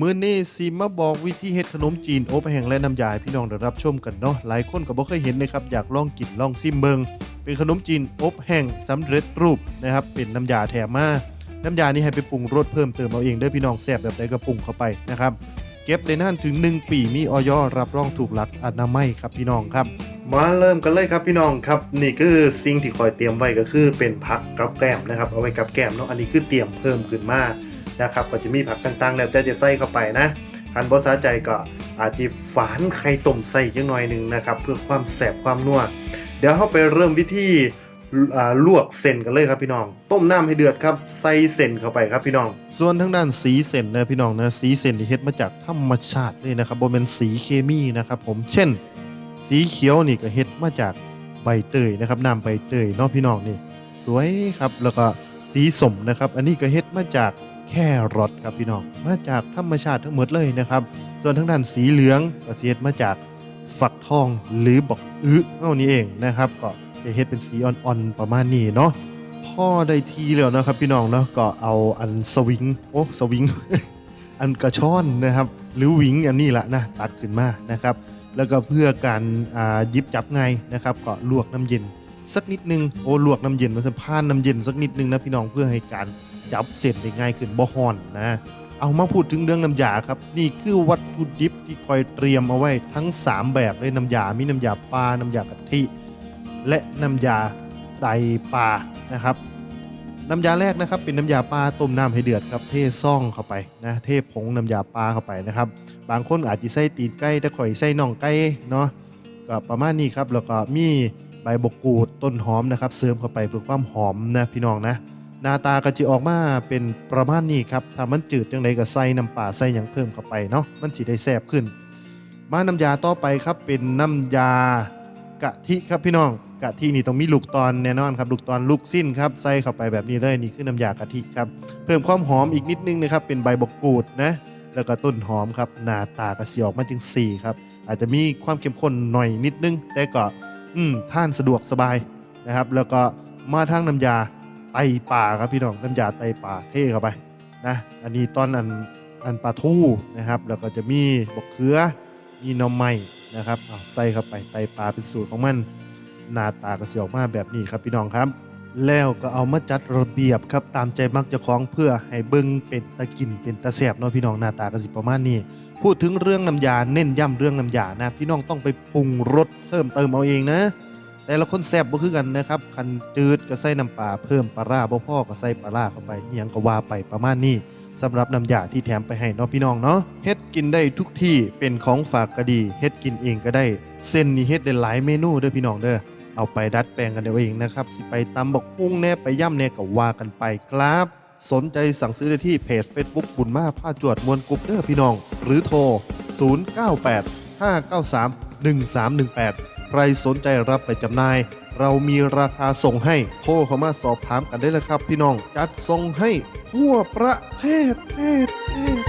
มื้อนี้สิมาบอกวิธีเฮ็ดขนมจีนอบแห้งและน้ำยาพี่น้องได้รับชมกันเนาะหลายคนก็บ่เคยเห็นนะครับอยากลองกินลองซิมเบิงเป็นขนมจีนอบแห้งสำเร็จรูปนะครับเป็นน้ำยาแถมมาน้ำยานี้ให้ไปปรุงรสเพิ่มเติมเอาเองเด้อพี่น้องแซ่บแบบใดก็ปรุงเข้าไปนะครับเก็บได้นานถึง 1 ปีมีออยรับรองถูกหลักอนามัยครับพี่น้องครับ มาเริ่มกันเลยครับพี่น้องครับนี่คือสิ่งที่คอยเตรียมไว้ก็คือเป็นผักกับแกล้มนะครับเอาไว้กับแกล้มเนาะอันนี้คือเตรียมเพิ่มขึ้นมานะครับก็จะมีผักต่างๆ แล้วแต่จะใส่เข้าไปนะคันบ่สาใจก็อาจจะฝานไข่ต้มใส่จังหน่อยหนึ่งนะครับเพื่อความแสบความนัวเดี๋ยวเราไปเริ่มวิธีลวกเส้นกันเลยครับพี่น้อง ต้มน้ำให้เดือดครับใส่เส้นเข้าไปครับพี่น้อง ส่วนทางด้านสีเส้นนะพี่น้องนะสีเส้นที่เฮ็ดมาจากธรรมชาติเลยนะครับโบเป็นสีเคมีนะครับผมเช่น สีเขียวนี่ก็เฮ็ดมาจากใบเตยนะครับน้ำใบเตยเนาะพี่น้องนี่ สวยครับแล้วก็สีสมนะครับ อันนี้ก็เฮ็ดมาจากแครอทครับพี่น้องมาจากธรรมชาติทั้งหมดเลยนะครับ ส่วนทางด้านสีเหลืองก็เฮ็ดมาจากฝักทองหรือบอกอึเท่านี้เองนะครับ ก็จะเฮ็ดเป็นสีอ่อนๆประมาณนี้เนาะพ่อได้ทีแล้วนะครับพี่น้องเนาะก็เอาอันสวิงโอ้สวิงอันกระชอนนะครับ หรือวิงอันนี้แหละนะตัดขึ้นมานะครับ แล้วก็เพื่อการยิบจับไงนะครับก็ลวกน้ำเย็น สักนิดนึงโอ้ลวกน้ำเย็นมันจะผ่านน้ำเย็นสักนิดนึงนะพี่น้องเพื่อให้การจับเส้นได้ง่ายขึ้นบ่ฮอนนะเอามาพูดถึงเรื่องน้ำยาครับนี่คือวัตถุดิบที่คอยเตรียมเอาไว้ทั้ง 3 แบบเลยน้ำยา มีน้ำยาปลา น้ำยากะทิ และน้ำยาไตปลานะครับ น้ำยาแรกนะครับเป็นน้ำยาปลาต้มน้ำให้เดือดครับเทซ่องเข้าไปนะเทผงน้ำยาปลาเข้าไปนะครับ บางคนอาจจะใส่ตีนไก่แต่ข่อยใส่น่องไก่เนาะก็ประมาณนี้ครับแล้วก็มีใบบกกูดต้นหอมนะครับเสริมเข้าไปเพื่อความหอมนะพี่น้องนะหน้าตาก็จะออกมาเป็นประมาณนี้ครับถ้ามันจืดยังไงก็ใส่น้ำปลาใส่ยังเพิ่มเข้าไปเนาะมันสิได้แซ่บขึ้น มาน้ำยาต่อไปครับเป็นน้ำยา กะทิครับพี่น้องกะทินี่ต้องมีลูกตอนแน่นอนครับลูกตอนลูกสิ้นครับใส่เข้าไปแบบนี้เลยนี่คือน้ำยากะทิครับเพิ่มความหอมอีกนิดนึงนะครับเป็นใบบกกูดนะแล้วก็ต้นหอมครับหน้าตากระเสียออกมาจึงสี่ครับอาจจะมีความเข้มข้นหน่อยนิดนึง แต่ก็อืมท่านสะดวกสบายนะครับ แล้วก็มาทางน้ำยาไตป่าครับพี่น้องน้ำยาไตป่าเท่เข้าไปนะอันนี้ตอนอันอันปลาทูนะครับ แล้วก็จะมีบกเขือมีน่อไม้ นะครับเอาใส่เข้าไปไตป่าเป็นสูตรของมัน หน้าตากระสีออกมาแบบนี้ครับพี่น้องครับ แล้วก็เอามาจัดระเบียบครับตามใจมักเจ้าของเพื่อให้เบิ่งเป็นตะกินเป็นตะแสบเนาะพี่น้องหน้าตากระสิประมาณนี้พูดถึงเรื่องน้ำยาเน้นย้ำเรื่องน้ำยานะพี่น้องต้องไปปรุงรสเพิ่มเติมเอาเองนะแต่ละคนแซ่บบ่คือกันนะครับคันจืดก็ใส่น้ำปลาเพิ่มปลาร้าบ่พอก็ใส่ปลาร้าเข้าไปอิหยังก็ว่าไปประมาณนี้สำหรับน้ำยาที่แถมไปให้เนาะพี่น้องเนาะเฮ็ด กินได้ทุกที่เป็นของฝากก็ดีเฮ็ดกินเองก็ได้ เส้นนี่เฮ็ดได้หลายเมนูเด้อพี่น้องเด้อเอาไปดัดแปลงกันเอาเองนะครับ สิไปตำบักกุ้งแน่ไปย่ำแน่ก็ว่ากันไปครับ สนใจสั่งซื้อได้ที่เพจ Facebook บุญมาผ้าจวดมวลกรุ๊ปเด้อพี่น้อง หรือโทร 098 593 1318 ใครสนใจรับไปจำหน่าย เรามีราคาส่งให้ โทรเข้ามาสอบถามกันได้เลยครับพี่น้อง จัดส่งให้ทั่วประเทศเทศเทศ